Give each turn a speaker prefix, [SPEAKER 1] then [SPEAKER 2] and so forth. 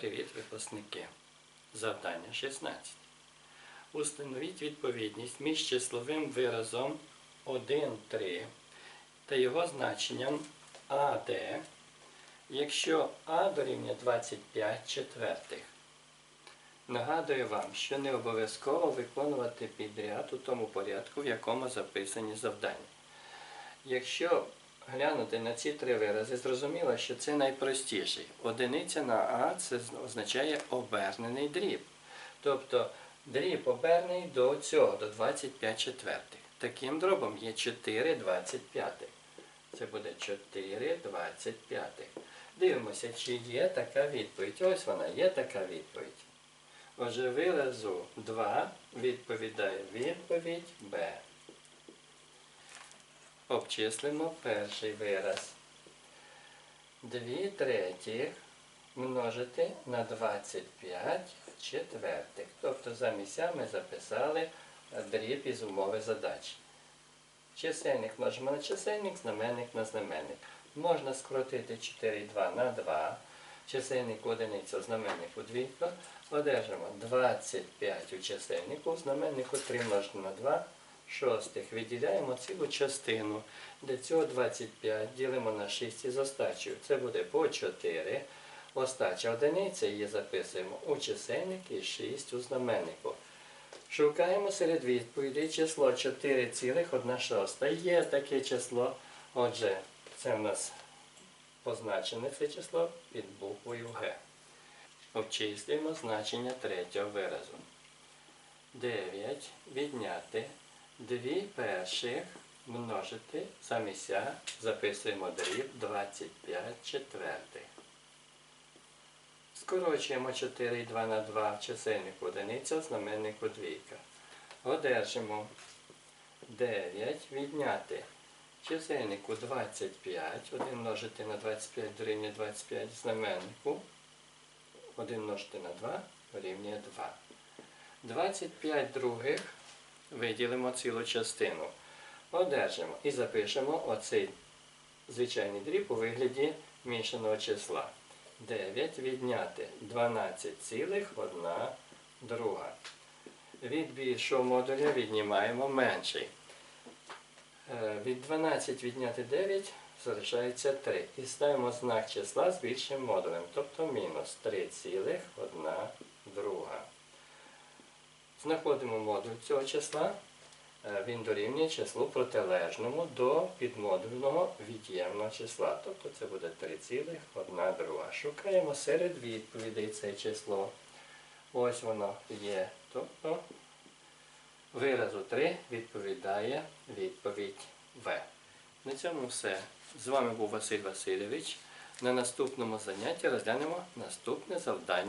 [SPEAKER 1] Привіт, випускники! Завдання 16. Установіть відповідність між числовим виразом 1, 3 та його значенням АД, якщо А дорівнює 25 четвертих. Нагадую вам, що не обов'язково виконувати підряд у тому порядку, в якому записані завдання. Якщо глянути на ці три вирази, зрозуміло, що це найпростіший. Одиниця на А це означає обернений дріб. Тобто дріб обернений до цього, до 25 четвертих. Таким дробом є 4 25. Це буде 4 25. Дивимося, чи є така відповідь. Ось вона, є така відповідь. Отже, виразу 2 відповідає відповідь Б. Обчислимо перший вираз. 2 третіх множити на 25 четвертих. Тобто замість А ми записали дріб із умови задачі. Чисельник множимо на чисельник, знаменник на знаменник. Можна скоротити 4,2 на 2. Чисельник одиниця, знаменнику двійка. Одержимо 25 у чисельнику, знаменнику 3 множити на 2 шостих. Виділяємо цілу частину. Для цього 25 ділимо на 6 із остачею. Це буде по 4. Остача одиниця її записуємо у чисельник і 6 у знаменнику. Шукаємо серед відповідей число 4,1. Є таке число. Отже, це в нас позначене це число під буквою Г. Обчислюємо значення третього виразу. 9 відняти 2 перших множити замість А записуємо дріб 25 четвертих. Скорочуємо 4 і 2 на 2 в чисельнику одиниця, знаменнику двійка. Одержимо 9 відняти чисельнику 25, 1 множити на 25 дорівнює 25 в знаменнику. 1 множити на 2 дорівнює 2. 25 других виділимо цілу частину. Одержимо і запишемо оцей звичайний дріб у вигляді мішаного числа. 9 відняти 12,1 друга. Від більшого модуля віднімаємо менший. Е, Від 12 відняти 9 залишається 3. І ставимо знак числа з більшим модулем, тобто мінус 3,1 друга. Знаходимо модуль цього числа. Е, Він дорівнює числу протилежному до підмодульного від'ємного числа. Тобто це буде 3,1 друга. Шукаємо серед відповідей це число. Ось воно є. Тобто виразу 3 відповідає відповідь В. На цьому все. З вами був Василь Васильович. На наступному занятті розглянемо наступне завдання.